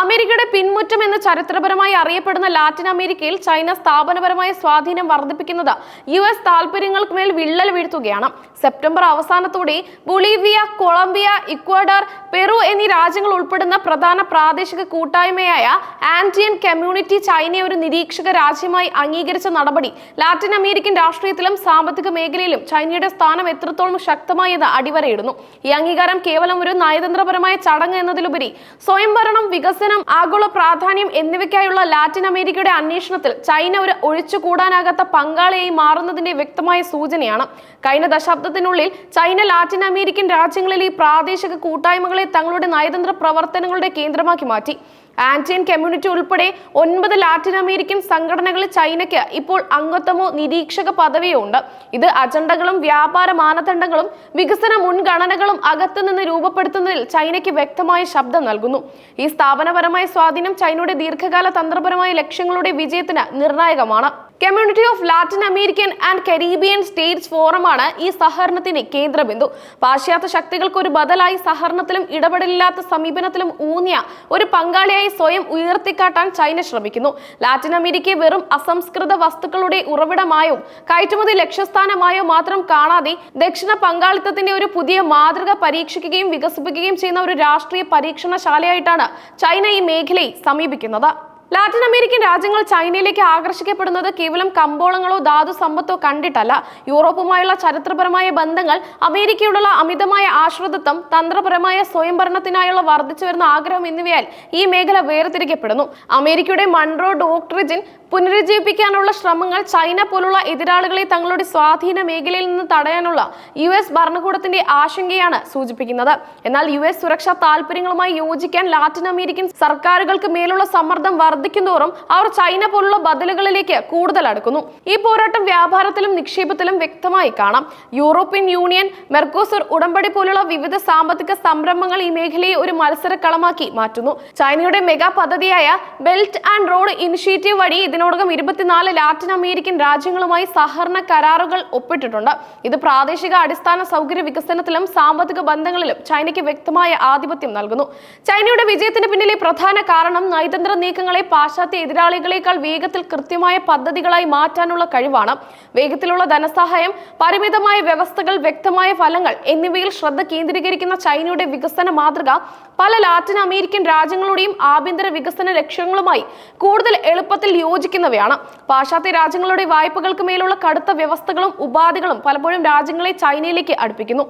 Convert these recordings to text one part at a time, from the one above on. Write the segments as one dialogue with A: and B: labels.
A: അമേരിക്കയുടെ പിൻമുറ്റം എന്ന് ചരിത്രപരമായി അറിയപ്പെടുന്ന ലാറ്റിൻ അമേരിക്കയിൽ ചൈന സ്ഥാപനപരമായ സ്വാധീനം വർദ്ധിപ്പിക്കുന്നത് യു എസ് താൽപര്യങ്ങൾക്ക് മേൽ വിള്ളൽ വീഴ്ത്തുകയാണ്. സെപ്റ്റംബർ അവസാനത്തോടെ ബൊളീവിയ കൊളംബിയ ഇക്വഡർ പെറു എന്നീ രാജ്യങ്ങൾ ഉൾപ്പെടുന്ന പ്രധാന പ്രാദേശിക കൂട്ടായ്മയായ ആന്റിയൻ കമ്മ്യൂണിറ്റി ചൈനയെ ഒരു നിരീക്ഷക രാജ്യമായി അംഗീകരിച്ച നടപടി ലാറ്റിൻ അമേരിക്കൻ രാഷ്ട്രീയത്തിലും സാമ്പത്തിക മേഖലയിലും ചൈനയുടെ സ്ഥാനം എത്രത്തോളം ശക്തമായി അടിവരയിടുന്നു. ഈ അംഗീകാരം കേവലം ഒരു നയതന്ത്രപരമായ ചടങ്ങ് എന്നതിലുപരി സ്വയംഭരണം വികസനം ആഗോള പ്രാധാന്യം എന്നിവയ്ക്കായുള്ള ലാറ്റിൻ അമേരിക്കയുടെ അന്വേഷണത്തിൽ ചൈന ഒരു ഒഴിച്ചുകൂടാനാകാത്ത പങ്കാളിയായി മാറുന്നതിന്റെ വ്യക്തമായ സൂചനയാണ്. കഴിഞ്ഞ ദശാബ്ദത്തിനുള്ളിൽ ചൈന ലാറ്റിൻ അമേരിക്കൻ രാജ്യങ്ങളിലെ പ്രാദേശിക കൂട്ടായ്മകളെ തങ്ങളുടെ നയതന്ത്ര പ്രവർത്തനങ്ങളുടെ കേന്ദ്രമാക്കി മാറ്റി. ആന്റിയൻ കമ്മ്യൂണിറ്റി ഉൾപ്പെടെ ഒൻപത് ലാറ്റിൻ അമേരിക്കൻ സംഘടനകൾ ചൈനയ്ക്ക് ഇപ്പോൾ അംഗത്വമോ നിരീക്ഷക പദവിയോ ഉണ്ട് ഇത് അജണ്ടകളും വ്യാപാര മാനദണ്ഡങ്ങളും വികസന മുൻഗണനകളും അകത്തുനിന്ന് രൂപപ്പെടുത്തുന്നതിൽ ചൈനയ്ക്ക് വ്യക്തമായ ശബ്ദം നൽകുന്നു. ഈ സ്ഥാപനപരമായ സ്വാധീനം ചൈനയുടെ ദീർഘകാല തന്ത്രപരമായ ലക്ഷ്യങ്ങളുടെ വിജയത്തിന് നിർണായകമാണ്. Community of Latin American and Caribbean states ഫോറമാണ് ഈ സഹകരണത്തിന്റെ കേന്ദ്രബിന്ദു. പാശ്ചാത്യ ശക്തികൾക്ക് ഒരു ബദലായി സഹകരണത്തിലും ഇടപെടലില്ലാത്ത സമീപനത്തിലും ഊന്നിയ ഒരു പങ്കാളിയായി സ്വയം ഉയർത്തിക്കാട്ടാൻ ചൈന ശ്രമിക്കുന്നു. ലാറ്റിൻ അമേരിക്കയെ വെറും അസംസ്കൃത വസ്തുക്കളുടെ ഉറവിടമായോ കയറ്റുമതി ലക്ഷ്യസ്ഥാനമായോ മാത്രം കാണാതെ ദക്ഷിണ പങ്കാളിത്തത്തിന്റെ ഒരു പുതിയ മാതൃക പരീക്ഷിക്കുകയും വികസിപ്പിക്കുകയും ചെയ്യുന്ന ഒരു രാഷ്ട്രീയ പരീക്ഷണശാലയായിട്ടാണ് ചൈന ഈ മേഖലയെ സമീപിക്കുന്നത്. ലാറ്റിൻ അമേരിക്കൻ രാജ്യങ്ങൾ ചൈനയിലേക്ക് ആകർഷിക്കപ്പെടുന്നത് കേവലം കമ്പോളങ്ങളോ ധാതു സമ്പത്തോ കണ്ടിട്ടല്ല. യൂറോപ്പുമായുള്ള ചരിത്രപരമായ ബന്ധങ്ങൾ അമേരിക്കയോടുള്ള അമിതമായ ആശ്രിതത്വം തന്ത്രപരമായ സ്വയംഭരണത്തിനായുള്ള വർദ്ധിച്ചു വരുന്ന ആഗ്രഹം എന്നിവയാൽ ഈ മേഖല വേർതിരിക്കപ്പെടുന്നു. അമേരിക്കയുടെ മൺറോ ഡോക്ട്രിജിൻ പുനരുജ്ജീവിപ്പിക്കാനുള്ള ശ്രമങ്ങൾ ചൈന പോലുള്ള എതിരാളികളെ തങ്ങളുടെ സ്വാധീന മേഖലയിൽ നിന്ന് തടയാനുള്ള യു എസ് ഭരണകൂടത്തിന്റെ ആശങ്കയാണ് സൂചിപ്പിക്കുന്നത്. എന്നാൽ യു എസ് സുരക്ഷാ താല്പര്യങ്ങളുമായി യോജിക്കാൻ ലാറ്റിൻ അമേരിക്കൻ സർക്കാരുകൾക്ക് മേലുള്ള സമ്മർദ്ദം വർദ്ധിക്കുന്തോറും അവർ ചൈന പോലുള്ള ബദലുകളിലേക്ക് കൂടുതൽ അടുക്കുന്നു. ഈ പോരാട്ടം വ്യാപാരത്തിലും നിക്ഷേപത്തിലും വ്യക്തമായി കാണാം. യൂറോപ്യൻ യൂണിയൻ മെർക്കോസർ ഉടമ്പടി പോലുള്ള വിവിധ സാമ്പത്തിക സംരംഭങ്ങൾ ഈ മേഖലയെ ഒരു മത്സരക്കളമാക്കി മാറ്റുന്നു. ചൈനയുടെ മെഗാ പദ്ധതിയായ ബെൽറ്റ് ആൻഡ് റോഡ് ഇനിഷ്യേറ്റീവ് വഴി ഇതിനോടകം ഇരുപത്തിനാല് ലാറ്റിൻ അമേരിക്കൻ രാജ്യങ്ങളുമായി സഹകരണ കരാറുകൾ ഒപ്പിട്ടിട്ടുണ്ട്. ഇത് പ്രാദേശിക അടിസ്ഥാന സൗകര്യ വികസനത്തിലും സാമ്പത്തിക ബന്ധങ്ങളിലും ചൈനയ്ക്ക് വ്യക്തമായ ആധിപത്യം നൽകുന്നു. ചൈനയുടെ വിജയത്തിന് പിന്നിലെ പ്രധാന കാരണം നയതന്ത്ര നീക്കങ്ങളെ പാശ്ചാത്യ എതിരാളികളെക്കാൾ വേഗത്തിൽ കൃത്യമായ പദ്ധതികളായി മാറ്റാനുള്ള കഴിവാണ്. വേഗത്തിലുള്ള ധനസഹായം പരിമിതമായ വ്യവസ്ഥകൾ വ്യക്തമായ ഫലങ്ങൾ എന്നിവയിൽ ശ്രദ്ധ കേന്ദ്രീകരിക്കുന്ന ചൈനയുടെ വികസന മാതൃക പല ലാറ്റിൻ അമേരിക്കൻ രാജ്യങ്ങളുടെയും ആഭ്യന്തര വികസന ലക്ഷ്യങ്ങളുമായി കൂടുതൽ എളുപ്പത്തിൽ യോജിക്കുന്നവയാണ്. പാശ്ചാത്യ രാജ്യങ്ങളുടെ വായ്പകൾക്ക് മേലുള്ള കടുത്ത വ്യവസ്ഥകളും ഉപാധികളും പലപ്പോഴും രാജ്യങ്ങളെ ചൈനയിലേക്ക് അടുപ്പിക്കുന്നു.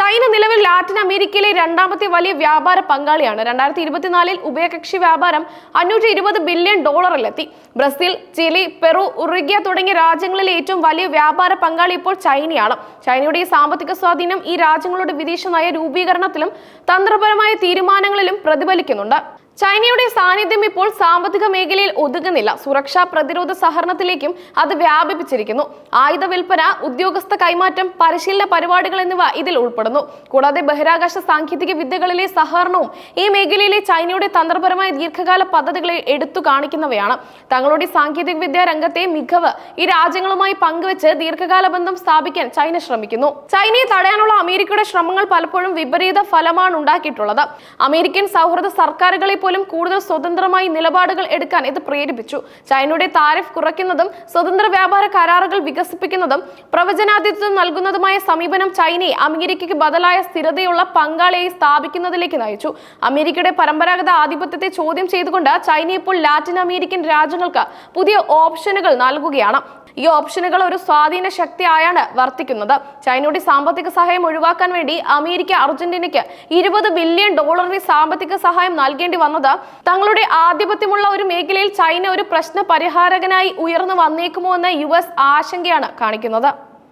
A: ചൈന നിലവിൽ ലാറ്റിൻ അമേരിക്കയിലെ രണ്ടാമത്തെ വലിയ വ്യാപാര പങ്കാളിയാണ്. രണ്ടായിരത്തി ഇരുപത്തിനാലിൽ ഉഭയകക്ഷി വ്യാപാരം അഞ്ഞൂറ്റി ഇരുപത് ബില്യൺ ഡോളറിലെത്തി ബ്രസീൽ ചിലി പെറു ഉറുഗ്യ തുടങ്ങിയ രാജ്യങ്ങളിൽ ഏറ്റവും വലിയ വ്യാപാര പങ്കാളി ഇപ്പോൾ ചൈനയാണ്. ചൈനയുടെ ഈ സാമ്പത്തിക സ്വാധീനം ഈ രാജ്യങ്ങളുടെ വിദേശ നയ രൂപീകരണത്തിലും തന്ത്രപരമായ തീരുമാനങ്ങളിലും പ്രതിഫലിക്കുന്നുണ്ട്. ചൈനയുടെ സാന്നിധ്യം ഇപ്പോൾ സാമ്പത്തിക മേഖലയിൽ ഒതുങ്ങുന്നില്ല. സുരക്ഷാ പ്രതിരോധ സഹകരണത്തിലേക്കും അത് വ്യാപിപ്പിച്ചിരിക്കുന്നു. ആയുധ വിൽപ്പന ഉദ്യോഗസ്ഥ കൈമാറ്റം പരിശീലന പരിപാടികൾ എന്നിവ ഇതിൽ ഉൾപ്പെടുന്നു. കൂടാതെ ബഹിരാകാശ സാങ്കേതിക വിദ്യകളിലെ സഹകരണവും ഈ മേഖലയിലെ ചൈനയുടെ തന്ത്രപരമായ ദീർഘകാല പദ്ധതികളെ എടുത്തു കാണിക്കുന്നവയാണ്. തങ്ങളുടെ സാങ്കേതിക വിദ്യാ രംഗത്തെ മികവ് ഈ രാജ്യങ്ങളുമായി പങ്കുവച്ച് ദീർഘകാല ബന്ധം സ്ഥാപിക്കാൻ ചൈന ശ്രമിക്കുന്നു. ചൈനയെ തടയാനുള്ള അമേരിക്കയുടെ ശ്രമങ്ങൾ പലപ്പോഴും വിപരീത ഫലമാണ് ഉണ്ടാക്കിയിട്ടുള്ളത്. അമേരിക്കൻ സൗഹൃദ സർക്കാരുകളെ പോലും കൂടുതൽ സ്വതന്ത്രമായി നിലപാടുകൾ എടുക്കാൻ ഇത് പ്രേരിപ്പിച്ചു. ചൈനയുടെ താരിഫ് കുറയ്ക്കുന്നതും സ്വതന്ത്ര വ്യാപാര കരാറുകൾ വികസിപ്പിക്കുന്നതും പ്രവചനാതിഥ്യം നൽകുന്നതുമായ സമീപനം ചൈനയെ അമേരിക്കയ്ക്ക് ബദലായ സ്ഥിരതയുള്ള പങ്കാളിയായി സ്ഥാപിക്കുന്നതിലേക്ക് നയിച്ചു. അമേരിക്കയുടെ പരമ്പരാഗത ആധിപത്യത്തെ ചോദ്യം ചെയ്തുകൊണ്ട് ചൈന ഇപ്പോൾ ലാറ്റിൻ അമേരിക്കൻ രാജ്യങ്ങൾക്ക് പുതിയ ഓപ്ഷനുകൾ നൽകുകയാണ്. ഈ ഓപ്ഷനുകൾ ഒരു സ്വാധീന ശക്തിയായാണ് വർത്തിക്കുന്നത്. ചൈനയുടെ സാമ്പത്തിക സഹായം ഒഴിവാക്കാൻ വേണ്ടി അമേരിക്ക അർജന്റീനയ്ക്ക് ഇരുപത് ബില്യൺ ഡോളറിന്റെ സാമ്പത്തിക സഹായം നൽകേണ്ടി വന്നത് തങ്ങളുടെ ആധിപത്യമുള്ള ഒരു മേഖലയിൽ ചൈന ഒരു പ്രശ്ന പരിഹാരകനായി ഉയർന്നു വന്നേക്കുമോ എന്ന യു ആശങ്കയാണ് കാണിക്കുന്നത്.